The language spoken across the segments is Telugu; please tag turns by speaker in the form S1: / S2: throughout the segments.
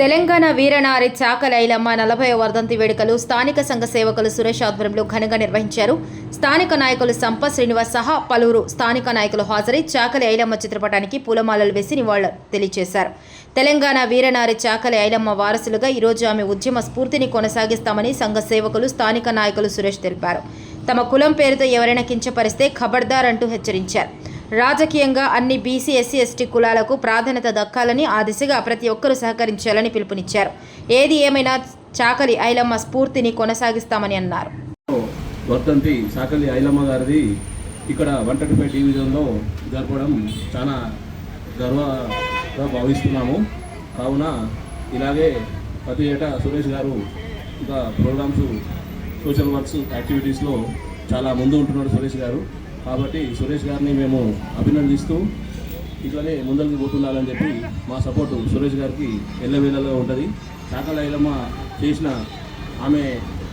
S1: తెలంగాణ వీరనారి చాకలి ఐలమ్మ నలభై వర్ధంతి వేడుకలు స్థానిక సంఘ సేవకులు సురేష్ ఆధ్వర్యంలో ఘనంగా నిర్వహించారు. స్థానిక నాయకులు సంపత్ శ్రీనివాస్ సహా పలువురు స్థానిక నాయకులు హాజరై చాకలి ఐలమ్మ చిత్రపటానికి పూలమాలలు వేసి నివాళులు తెలియజేశారు. తెలంగాణ వీరనారి చాకలి ఐలమ్మ వారసులుగా ఈరోజు ఆమె ఉద్యమ స్ఫూర్తిని కొనసాగిస్తామని సంఘ సేవకులు స్థానిక నాయకులు సురేష్ తెలిపారు. తమ కులం పేరుతో ఎవరైనా కించపరిస్తే ఖబర్దార్ అంటూ హెచ్చరించారు. రాజకీయంగా అన్ని బీసీ ఎస్సీ ఎస్టీ కులాలకు ప్రాధాన్యత దక్కాలని ఆ దిశగా ప్రతి ఒక్కరూ సహకరించాలని పిలుపునిచ్చారు. ఏది ఏమైనా చాకలి ఐలమ్మ స్ఫూర్తిని కొనసాగిస్తామని అన్నారు.
S2: వర్ధంతి సాకలి ఐలమ్మ గారిది ఇక్కడ వన్ డివిజన్లో జరపడం చాలా గర్వగా భావిస్తున్నాము. కావున ఇలాగే ప్రతి ఏటా సురేష్ గారు ఇంకా ప్రోగ్రామ్స్ సోషల్ వర్క్స్ యాక్టివిటీస్లో చాలా ముందు ఉంటున్నాడు సురేష్ గారు. కాబట్టి సురేష్ గారిని మేము అభినందిస్తూ ఇట్లనే ముందరికి పోతుండాలని చెప్పి మా సపోర్టు సురేష్ గారికి ఎల్లవేళలో ఉంటుంది. చాకలి చేసిన ఆమె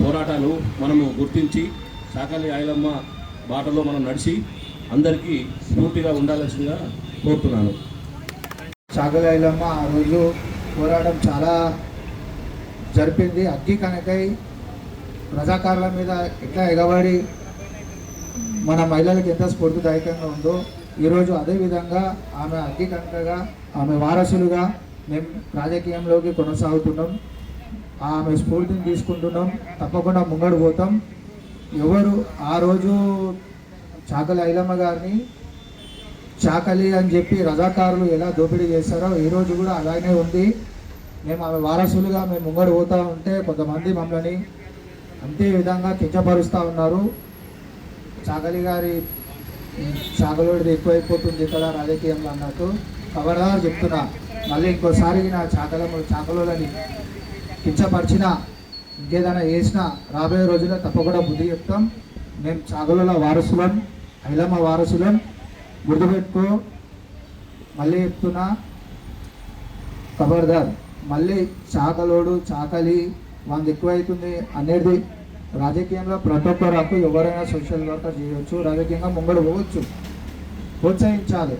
S2: పోరాటాలు మనము గుర్తించి చాకలి ఐలమ్మ బాటలో మనం నడిచి అందరికీ స్ఫూర్తిగా ఉండాల్సిందిగా కోరుతున్నాను.
S3: చాగలైలమ్మ ఆ రోజు పోరాటం చాలా జరిపింది. అగ్గి కనకై రజాకారుల మీద ఎట్లా ఎగబడి మన మహిళలకు ఎంత స్ఫూర్తిదాయకంగా ఉందో ఈరోజు అదేవిధంగా ఆమె అగ్గి ఆమె వారసులుగా మేము రాజకీయంలోకి కొనసాగుతున్నాం. ఆమె స్ఫూర్తిని తీసుకుంటున్నాం. తప్పకుండా ముంగడు పోతాం. ఎవరు ఆ రోజు చాకలి ఐలమ్మ గారిని చాకలి అని చెప్పి రజాకారులు ఎలా దోపిడీ చేశారో ఈరోజు కూడా అలాగే ఉంది. మేము ఆమె వారసులుగా మేము ముంగడు పోతా ఉంటే కొంతమంది మమ్మల్ని అంతే విధంగా కించపరుస్తూ ఉన్నారు. చాకలి గారి చాకలోడిది ఎక్కువైపోతుంది ఇక్కడ రాజకీయంలో అన్నట్టు. ఖబర్దార్ చెప్తున్నా మళ్ళీ ఇంకోసారి నా చాకలము చాకలోలని కించపరిచిన ఇంకేదైనా చేసినా రాబోయే రోజుల్లో తప్పకుండా బుద్ధి చెప్తాం. మేము చాకలోల వారసులం ఐలమ్మ వారసులం. గుర్తుపెట్టుకో మళ్ళీ చెప్తున్నా ఖబర్దార్ మళ్ళీ చాకలోడు చాకలి వంద ఎక్కువైతుంది అనేది రాజకీయంలో ప్రతి ఒక్కరు హక్కు ఎవరైనా సోషల్ వర్కర్ చేయవచ్చు రాజకీయంగా ముంగడు పోవచ్చు. ప్రోత్సహించాలి.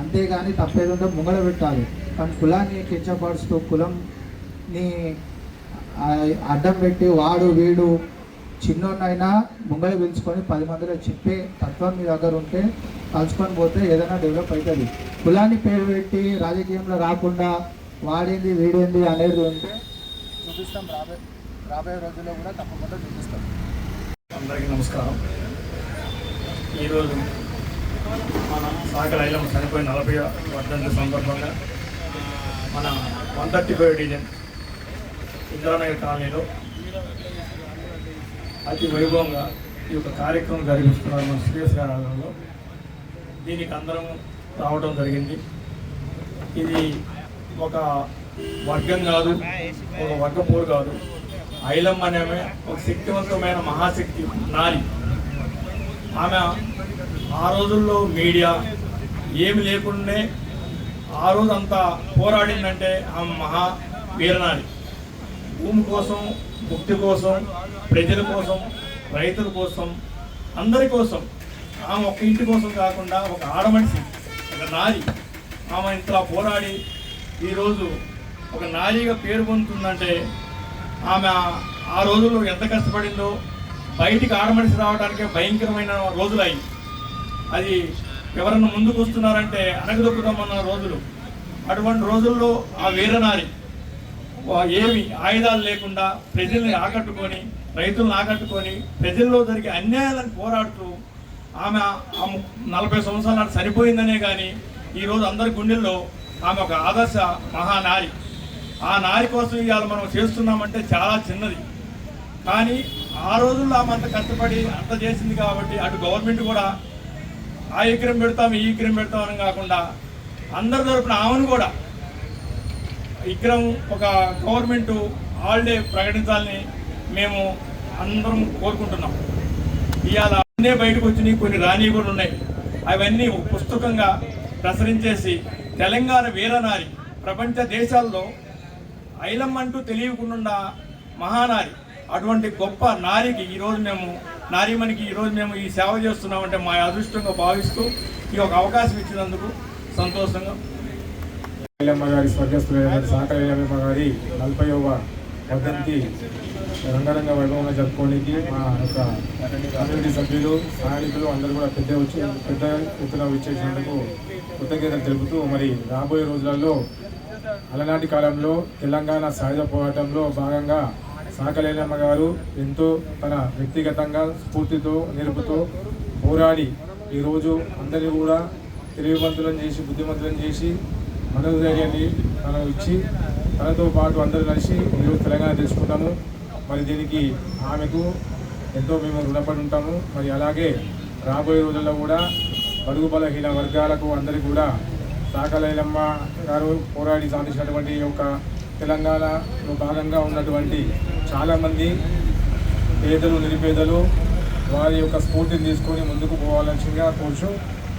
S3: అంతేగాని తప్పేదంటే ముంగడ పెట్టాలి. కానీ కులాన్ని కించపరుస్తూ కులంని అడ్డం పెట్టి వాడు వీడు చిన్నోన్నైనా ముంగడ పిలుచుకొని పది మందిలో చెప్పే తత్వం మీ దగ్గర ఉంటే కలుసుకొని పోతే ఏదైనా డెవలప్ అవుతుంది. కులాన్ని పేరు పెట్టి రాజకీయంలో రాకుండా వాడింది వీడేంది అనేది ఉంటే చూపిస్తాం రాబోయే రాబోయే రోజుల్లో కూడా తప్పకుండా చూపిస్తాం.
S4: అందరికీ నమస్కారం. ఈరోజు మన సాగర్ చనిపోయిన నలభై వర్ధంతి సందర్భంగా మన one thirty five division Indranagar కాలనీలో అతి వైభవంగా ఈ యొక్క కార్యక్రమం జరిపిస్తున్నారు మన సురేష్ గారి ఆధ్వర్యంలో. దీనికి అందరం రావడం జరిగింది. ఇది ఒక వర్గం కాదు ఒక వర్గ పోరు కాదు. ఐలమ్మ అనే ఆమె ఒక శక్తివంతమైన మహాశక్తి నారి. ఆమె ఆ రోజుల్లో మీడియా ఏమి లేకుండానే ఆ రోజు అంతా పోరాడిందంటే ఆమె మహా వీరనారి. భూమి కోసం ముక్తి కోసం ప్రజల కోసం రైతుల కోసం అందరి కోసం. ఆమె ఒక ఇంటి కోసం కాకుండా ఒక ఆడమనిషి ఒక నారి. ఆమె ఇంతలా పోరాడి ఈరోజు ఒక నారీగా పేరు పొందుతుందంటే ఆమె ఆ రోజుల్లో ఎంత కష్టపడిందో బయటికి ఆడమనిషి రావడానికే భయంకరమైన రోజులు అయ్యి అది ఎవరన్నా ముందుకు వస్తున్నారంటే అనగదొక్కుదామన్న రోజులు. అటువంటి రోజుల్లో ఆ వీరనారి ఏమి ఆయుధాలు లేకుండా ప్రజల్ని ఆకట్టుకొని రైతులను ఆకట్టుకొని ప్రజల్లో జరిగే అన్యాయాలను పోరాడుతూ ఆమె నలభై సంవత్సరాల నాటి చనిపోయిందనే కానీ ఈరోజు అందరి గుండెల్లో ఆమె ఒక ఆదర్శ మహానారి. ఆ నారి కోసం ఇవాళ మనం చేస్తున్నామంటే చాలా చిన్నది. కానీ ఆ రోజుల్లో ఆమె అంత కష్టపడి అంత చేసింది కాబట్టి అటు గవర్నమెంట్ కూడా ఆ ఎకరం పెడతాం ఈ ఎకరం పెడతాం అని కాకుండా అందరి తరపున ఆమెను కూడా విక్రమ్ ఒక గవర్నమెంట్ హాలిడే ప్రకటించాలని మేము అందరం కోరుకుంటున్నాం. ఇవాళ అన్నీ బయటకు వచ్చినాయి కొన్ని రాని కూడా ఉన్నాయి. అవన్నీ పుస్తకంగా ప్రసరించేసి తెలంగాణ వీరనారి ప్రపంచ దేశాల్లో ఐలమ్మ అంటూ తెలియకుండా మహానారి. అటువంటి గొప్ప నారికి ఈరోజు మేము నారీమణికి ఈరోజు మేము ఈ సేవ చేస్తున్నామంటే మా అదృష్టంగా భావిస్తూ ఈ ఒక అవకాశం ఇచ్చినందుకు సంతోషంగా.
S5: ఐలమ్మ గారి స్వర్గస్థులైన సాక గారి నలభైవ వదంతి రంగరంగ వైభవంగా జరుపుకోవడానికి మా యొక్క కమ్యూనిటీ సభ్యులు స్థానికులు అందరూ కూడా పెద్ద వచ్చి పెద్ద ఎత్తున విచ్చేసినందుకు కృతజ్ఞతలు తెలుపుతూ మరి రాబోయే రోజులలో అలనాటి కాలంలో తెలంగాణ సాయుధ పోరాటంలో భాగంగా సాకలేనమ్మ గారు ఎంతో తన వ్యక్తిగతంగా స్ఫూర్తితో నేర్పుతో పోరాడి ఈరోజు అందరినీ కూడా తెలివివంతులను చేసి బుద్ధిమంతులను చేసి మనోధైర్యాన్ని తనకు ఇచ్చి తనతో పాటు అందరూ కలిసి ఈరోజు తెలంగాణ తెలుసుకుంటాము. మరి దీనికి ఆమెకు ఎంతో మేము రుణపడి ఉంటాము. మరి అలాగే రాబోయే రోజుల్లో కూడా బడుగు బలహీన వర్గాలకు అందరికీ కూడా నాగలైలమ్మ గారు పోరాడి సాధించినటువంటి యొక్క తెలంగాణలో భాగంగా ఉన్నటువంటి చాలామంది పేదలు నిరుపేదలు వారి యొక్క స్ఫూర్తిని తీసుకొని ముందుకు పోవాలని కోరుచు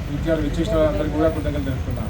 S5: విద్యార్థులు విచ్చేసిన అందరికీ కూడా కృతజ్ఞతలు తెలుపుతున్నాను